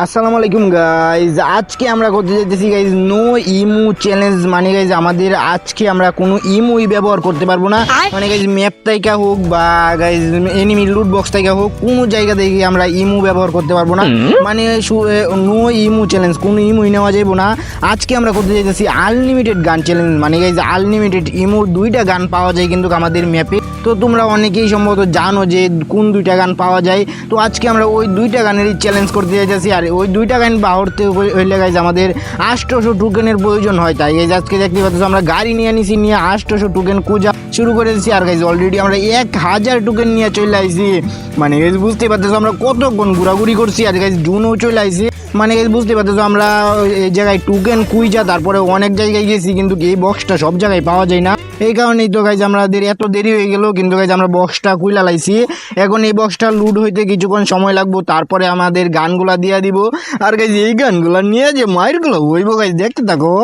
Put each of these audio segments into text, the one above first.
আসসালামু আলাইকুম গাইজ আজকে আমরা করতে যাইতেছি গাইজ নো ইমু চ্যালেঞ্জ মানে গাইজ আমাদের আজকে আমরা কোনো ইমুই ব্যবহার করতে পারব না। মানে গাইজ ম্যাপ তাইকা হোক বা গাইজ এনিমি লুট বক্স তাইকা হোক কোনো জায়গা থেকে আমরা ইমু ব্যবহার করতে পারব না। মানে নো ইমু চ্যালেঞ্জ কোনো ইমুই নেওয়া যাব না। আজকে আমরা করতে যাইতেছি আনলিমিটেড গান চ্যালেঞ্জ মানে গাইজ আনলিমিটেড ইমুর দুইটা গান পাওয়া যায় কিন্তু আমাদের ম্যাপে তো তোমরা অনেকেই সম্ভবত জানো যে কোন দুইটা গান পাওয়া যায়। তো আজকে আমরা ওই দুইটা গানেরই চ্যালেঞ্জ করতে যাইতেছি আর ওই দুইটা গান বাহরতে ওই লেগাইছে আমাদের আষ্টশো টোকেনের প্রয়োজন হয় তাই। এই আজকে দেখতে পাচ্ছি আমরা গাড়ি নিয়ে নিছি নিয়ে আষ্টশো টুকেন কুজা শুরু করে দিচ্ছি আর গাইজ অলরেডি আমরা এক হাজার টোকেন নিয়ে চলে আইছি। মানে বুঝতে পারতেছি আমরা কতক্ষণ ঘোরাঘুরি করছি। আর গাইজ জুনও চলে আইছি। মানে বুঝতে পারতেছো, আমরা এই জায়গায় টোকেন কুইজা তারপরে অনেক জায়গায় গেছি, কিন্তু এই বক্সটা সব জায়গায় পাওয়া যায় না। এই কারণেই তো গাইজ আমাদের এত দেরি হয়ে গেল, কিন্তু গাইজ আমরা বক্সটা কুইলা লাইছি। এখন এই বক্সটা লুট হইতে কিছুক্ষণ সময় লাগবো, তারপরে আমাদের গানগুলা দিয়ে দিব। আর গাইজ এই গানগুলা নিয়ে যে মায়েরগুলো হইব গাইজ দেখতে থাকো।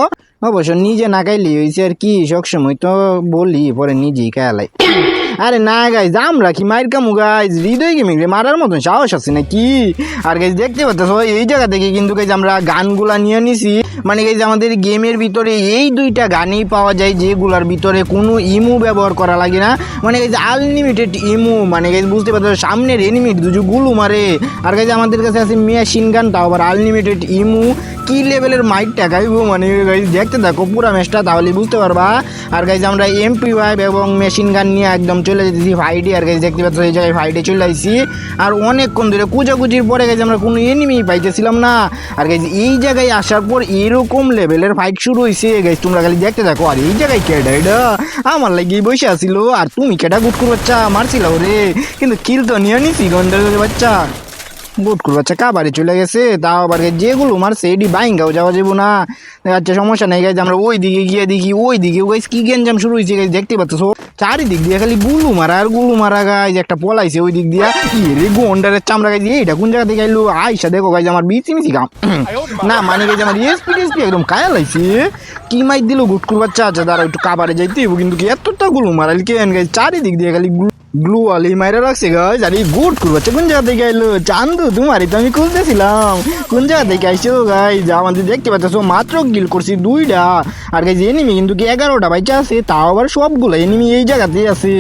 অবশ্য নিজে না খাইলি হয়েছে আর কি, সবসময় তো বলি, পরে নিজেই খায়ালাই আরে না গাইজ আমরা কি মায়ের কামু গাইজ হৃদয় গেমিং রে, মারার মতন সাহস আছে নাকি? আর গাইজ দেখতে পাচ্ছ এই জায়গা থেকে কিন্তু গাইজ আমরা গানগুলা নিয়ে নিছি। মানে গাইজ আমাদের গেমের ভিতরে এই দুইটা গানই পাওয়া যায়, যেগুলার ভিতরে কোনো ইমু ব্যবহার করা লাগে না। মানে গাইজ আনলিমিটেড ইমু মানে গাইজ বুঝতে পারছ সামনের এনিমিট দুজু গুলু মারে। আর গাইজ আমাদের কাছে আছে মেশিন গান তাও আবার আনলিমিটেড ইমু কি লেভেলের মাইক টাকাইব মানে গাইজ দেখতে থাকো, পুরা ম্যাচটা তাহলে বুঝতে পারবা। আর গাইজ আমরা এমপি ওয়াইভ এবং মেশিন গান নিয়ে একদম চলে যেতেছি ফাইডে আর গাইজ দেখতে পাচ্ছ এই জায়গায় ফাইডে চলে আসছি আর অনেকক্ষণ ধরে কুচাকুচির পরে গেছে আমরা কোনো এনিমি পাইতেছিলাম না। আর গাইজ এই জায়গায় আসার পর এরকম লেভেলের ফাইট শুরু হয়েছে গাইজ তোমরা খালি দেখতে থাকো। আর এই জায়গায় কেডা এটা? আমার লাগি বসে আসিল আর তুমি কেডা গুট করে বাচ্চা মারছিল রে। কিন্তু কিল তো নিয়ে নিছি গন্ডার বাচ্চা। বুট করব। আচ্ছা কাবারে চলে গেছে, তাও আবার যেগুলো মারছে, এডি বাইঙ্গাও যাওয়া যাব না। আচ্ছা সমস্যা নেই গাইজ আমরা ওই দিকে গিয়ে দেখি, ওই দিকে গাইজ কি গেঞ্জাম শুরু হয়েছে গাইজ দেখতে পাচ্ছ? চারিদিক দিয়ে খালি গুলু মারা আর গুলু মারা গাইজ একটা পলাইছে ওই দিক দিয়ে। ইয়ে রে গন্ডারের চামড়া গাইজ এইটা কোন জায়গা থেকে আইলো? আইসা দেখো গাইজ আমার বিচি মিচি কাম না মানে গাইজ আমার এসপি টেসপি একদম কায়া লাইছে কি মাইক দিল গুট করব আচ্ছা আচ্ছা দাঁড়া একটু কাবারে যাইতে কিন্তু কি এতটা গুলু মারাইল কেন গাইজ চারিদিক দিয়ে খালি গুলু গ্লু আলি মাইরা রাখছে গাইজ আর এই গুড করব কোন জায়গা থেকে আইলো চান্দু তোমারই তো আমি খুঁজতেছিলাম কোন জায়গা থেকে আইসো যা আমাদের দেখতে পাচ্ছ মাত্র গিল করছি দুইটা আর গাইজ এনিমি কিন্তু কি এগারোটা বাইচা আছে তাও আবার সবগুলো এনিমি এই জায়গাতেই আছে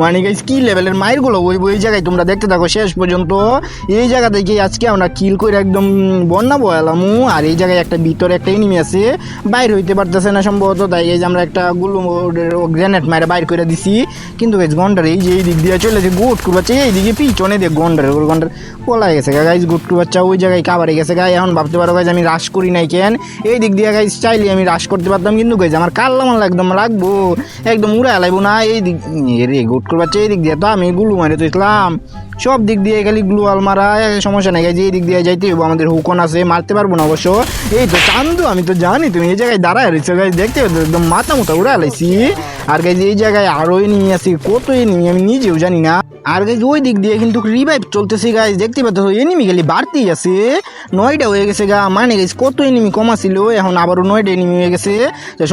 মানে গাইজ কি লেভেলের মায়েরগুলো ওই ওই জায়গায় তোমরা দেখতে থাকো শেষ পর্যন্ত এই জায়গা থেকে আজকে আমরা কিল করে একদম বন্যা বয়ালাম আর এই জায়গায় একটা ভিতরে একটা এনিমি আছে বাইর হইতে পারতেছে না সম্ভবত তাই গাইজ আমরা একটা গুলো গ্রেনেড মারে বাইর করে দিছি কিন্তু গাইজ গন্ডার এই যে দিক দিয়ে চলেছে গোটকু বাচ্চা এইদিকে পিছনে দেখ গন্ডের, ওর গন্ডার পলাই গেছে গাইজ গোটকু বাচ্চা ওই জায়গায় কাবারে গেছে গাই এখন ভাবতে পারো গাইজ আমি রাশ করি নাই কেন? এই দিক দিয়ে গাইজ চাইলে আমি রাশ করতে পারতাম, কিন্তু গাইজ আমার কাল্লা মাল্লা একদম লাগবো, একদম উড়া লাগবো না, এই দিক রে গোটকুর বাচ্চা এই দিক দিয়ে তো আমি গুলু মারে তো ইসলাম সব দিক দিয়ে খালি গ্লুয়াল মারা সমস্যা নেই যে দিক দিয়ে যাইতে হইব, আমাদের হুকন আছে, মারতে পারব না অবশ্য। এই তো চান্দু, আমি তো জানি, তুমি এই জায়গায় দাঁড়ায় রয়েছো, গাইজ, দেখতে একদম মাথা মুথা উড়া লাইছি। আর গাইজ, এই জায়গায় আরও নিয়ে আসি কত এনিমি আমি নিজেও জানি না। আর গাইজ, ওই দিক দিয়ে কিন্তু রিভাইভ চলতেছে, গাইজ, দেখতে পাচ্ছ এনিমি খালি বাড়তেই আছে। নয়টা হয়ে গেছে, গা মানে গেছে কত এনিমি কমা ছিল এখন আবারও নয়টা এনিমি হয়ে গেছে।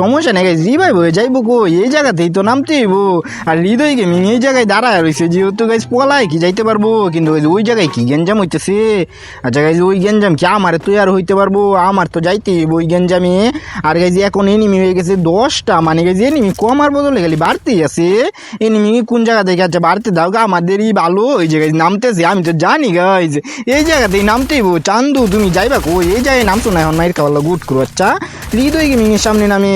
সমস্যা নেই, গাইজ রিভাইভ হয়ে যাইবো কো এই জায়গাতেই তো নামতে হইব। আর হৃদয় গেমিং এই জায়গায় দাঁড়ায় রয়েছে, যেহেতু গাইজ, পলায় কি যাইতে পারব কিন্তু গাইজ ওই জায়গায় কি গেঞ্জাম হইতেছে? আচ্ছা গাইজ ওই গেঞ্জাম কি আমার তুই আর হইতে পারব? আমার তো যাইতে ওই গেঞ্জামে আর গাইজ এখন এনিমি হয়ে গেছে দশটা মানে গাইজ এনিমি কমার বদলে খালি বাড়তেই আছে। এনিমি কোন জায়গা থেকে আছে বাড়তে দাও গা, আমাদেরই ভালো। ওই জায়গায় নামতেছে, আমি তো জানি গাইজ। এই জায়গাতেই নামতেই হইব। চান্দু, তুমি যাইবা কো এই জায়গায় নামছো না এখন মায়ের খাওয়ালা গুট করো আচ্ছা। হৃদয় গেমিং এর সামনে নামে।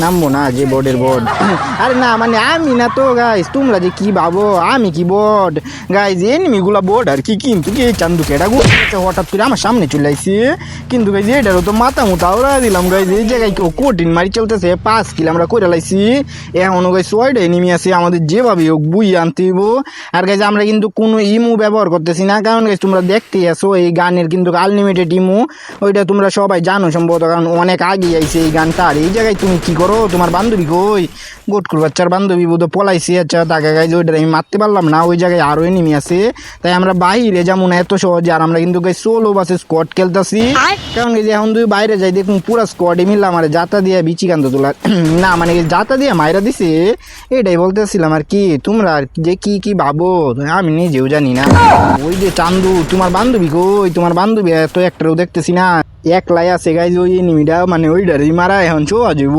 নামবো না যে বোর্ডের বোর্ড আরে না মানে আমি না তো গাইজ তোমরা যে কি ভাবো? আমি কি বোর্ড গাইজ এনিমিগুলা বোর্ড আর কি কিন্তু কি চান্দু কেটা গুছে হঠাৎ করে আমার সামনে চলে আইসি কিন্তু গাইজ এটারও তো মাথা মুথা ওরা দিলাম গাইজ এই জায়গায় কেউ কঠিন মারি চলতেছে, পাঁচ কিলো আমরা করে লাইছি। এখনও গাইজ ছয়টা এনিমি আছে, আমাদের যেভাবে হোক বুই আনতে হইব। আর গাইজ আমরা কিন্তু কোনো ইমু ব্যবহার করতেছি না, কারণ গাইজ তোমরা দেখতে আসো এই গানের কিন্তু আনলিমিটেড ইমু ওইটা তোমরা সবাই জানো সম্ভবত, কারণ অনেক আগে আইছে এই গানটা, আর এই জায়গায় তুমি কি করো? তোমার বান্ধবী কই? গোটকুর বাচ্চার বান্ধবী বোধ পলাইছে আচ্ছা তাকে গাইজ ওইটা আমি মারতে পারলাম না ওই জায়গায় আরও এনিমি আছে। তাই আমরা বাইরে যেমন এত সহজে। আর আমরা কিন্তু গাইজ সোলো বাসে স্কোয়াড খেলতেছি। কারণ এই যে এখন তুই বাইরে যাই দেখুন পুরা স্কোয়াডে মিললাম আমার যাতা দিয়ে বিচি কান্ত তোলা। না মানে যাতা দিয়ে মাইরা দিছে এটাই বলতেছিলাম আর কি তোমরা আর যে কি কি ভাবো আমি নিজেও জানি না। ওই যে চান্দু তোমার বান্ধবী কই? তোমার বান্ধবী এত একটাও দেখতেছি না। একলাই আছে গাইজ ওই এনিমিটা মানে ওইটারই মারা এখন চো যাব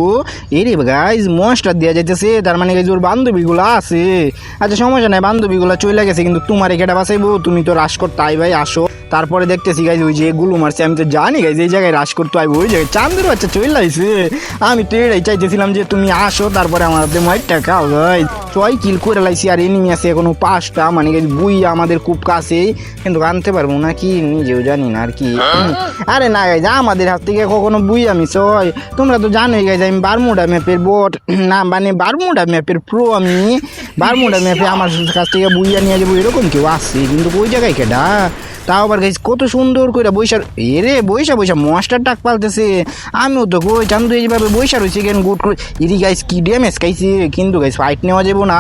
এরে গাইজ মনস্টার দেওয়া যাইতেছে তার মানে গাইজ ওর বান্ধবীগুলো আছে। আচ্ছা সমস্যা নাই বান্ধবীগুলো চলে গেছে কিন্তু তোমার এখানে বাঁচাইবো? তুমি তো রাশ করতে আই ভাই আসো। তারপরে দেখতেছি গাইজ ওই যে গুলু মারছে আমি তো জানি গাইজ এই জায়গায় রাশ করতে আইবো ওই জায়গায় চান্দের বাচ্চা চলে আইছে। আমি তো এটাই চাইতেছিলাম যে তুমি আসো তারপরে আমার হাতে মাইটটা খাও গাইজ ছয় কিল করে লাইছি আর এনিমি আছে এখনও পাঁচটা মানে গাইজ বুই আমাদের খুব কাছেই। কিন্তু আনতে পারব না কি নিজেও জানি না আর কি। আরে না গাইজ আমাদের হাত থেকে কখনো বুই আমি ছয় তোমরা তো জানোই গাইজ আমি বারমুডা ম্যাপের বট না মানে বারমুডা ম্যাপের প্রো আমি। বারমুডা ম্যাপে আমার কাছ থেকে বুইয়া নিয়ে যাব এরকম কেউ আসছে কিন্তু ওই জায়গায় কেডা? তাও আবার গাইজ কত সুন্দর করে বৈশা এরে বৈশা বৈশা মাস্টার টাক পালতেছে। আমিও তো কই চান্দু এইভাবে বৈশা রয়েছে কেন গুড করে। ইরি গাইজ কি ড্যামেজ খাইছে কিন্তু গাইজ ফাইট নেওয়া যাব না।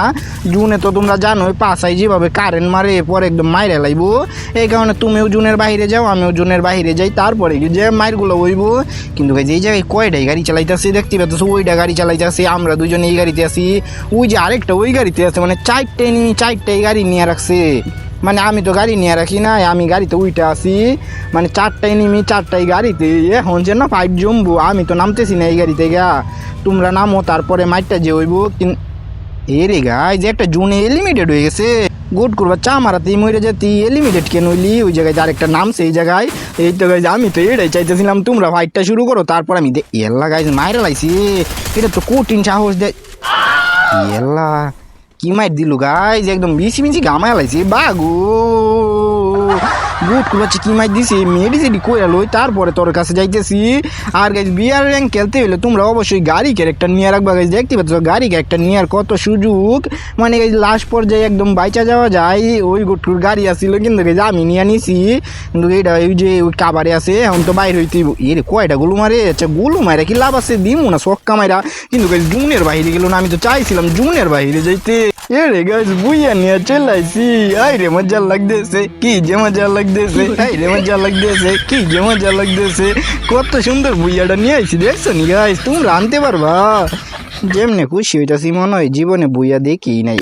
জুনে তো তোমরা জানো পাশাই যেভাবে কারেন্ট মারে পরে একদম মাইরে লাইবো। এই কারণে তুমিও জুনের বাইরে যাও আমিও জুনের বাইরে যাই তারপরে কি যে মাইরগুলো হইব কিন্তু এই জায়গায় কয়টাই গাড়ি চালাইতেছে, দেখতে পাচ্ছ ওইটা গাড়ি চালাইতেছে, আমরা দুজন এই গাড়িতে আছি। ওই যে আরেকটা ওই গাড়িতে আছে মানে চারটে নিয়ে চারটাই গাড়ি নিয়ে রাখছে। মানে আমি তো গাড়ি নিয়ে রাখি না আমি গাড়িতে উইটা আছি। মানে চারটায় নিমি চারটায় গাড়িতে, এখন যে না ফাইট জমবো, আমি তো নামতেছি না এই গাড়িতে গা তোমরা নামো, তারপরে মাইটটা যে হইব, কিন- এ রে গাই, যে একটা জুনে লিমিটেড হয়ে গেছে। গুড করবা, চা মারাতেই মরে তুই এলিমিটেড কেন নইলি ওই জায়গায় যার একটা নাম সেই জায়গায়। এই তো গাইজ আমি তো এটাই চাইতেছিলাম, তোমরা ফাইটটা শুরু করো, তারপর আমি এল্লা গাইজ মায়ের লাইছি। এটা তো কঠিন সাহস দে এল্লা কি মাইর দিলু গাইজ একদম বিছি বিসি গামায় লাইছি, বাগু। গুড কুলাচ্ছে কি মাইর দিছি মেডিসিটি কইরা লই, তারপরে তোর কাছে যাইতেছি। আর গাইজ বিয়ার র্যাঙ্ক খেলতে হইলে তোমরা অবশ্যই গাড়ি ক্যারেক্টার নিয়ে রাখবা। গাইজ দেখতে পাচ্ছ, গাড়ি ক্যারেক্টার নেওয়ার কত সুযোগ। মানে গাইজ লাস্ট পর্যায়ে একদম বাইচা যাওয়া যায়। ওই গুটকুর গাড়ি আসছিল কিন্তু গাইজ আমি নিয়ে নিছি। কিন্তু এইটা ওই যে ওই কাবারে আছে, এখন তো বাইর হইতে এর কয়টা গুলু মারে? আচ্ছা গুলু মারে কি লাভ আছে? দিমু না সক্কা মাইরা। কিন্তু গাইজ জুনের বাইরে গেল না, আমি তো চাইছিলাম জুনের বাইরে যাইতে। এ রে গাইজ বুইয়া নিয়ে চলাইছি আই রে মজা লাগতেছে কি যে মজা লাগতেছে আই রে মজা লাগতেছে কি যে মজা লাগতেছে কত সুন্দর বুইয়াটা নিয়ে আইছি দেখছ নি গাইজ তোমরা আনতে পারবা যেমনে খুশি হইতাছি, মনে হয় জীবনে বুইয়া দেখি নাই।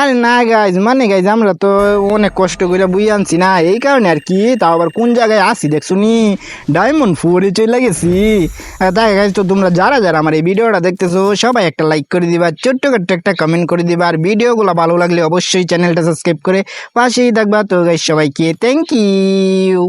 আরে না গাইজ মানে গাইজ আমরা তো অনেক কষ্ট করে বুই আনছি না, এই কারণে আর কি, তাও আবার কোন জায়গায় আসি দেখছ নি ডায়মন্ড ফোরে চলে গেছি। তাই গাইজ তো তোমরা যারা যারা আমার এই ভিডিওটা দেখতেছো, সবাই একটা লাইক করে দিবা, ছোট্ট ছোট্ট একটা কমেন্ট করে দিবা, আর ভিডিওগুলো ভালো লাগলে অবশ্যই চ্যানেলটা সাবস্ক্রাইব করে পাশেই থাকবা। তো গাইজ সবাইকে থ্যাংক ইউ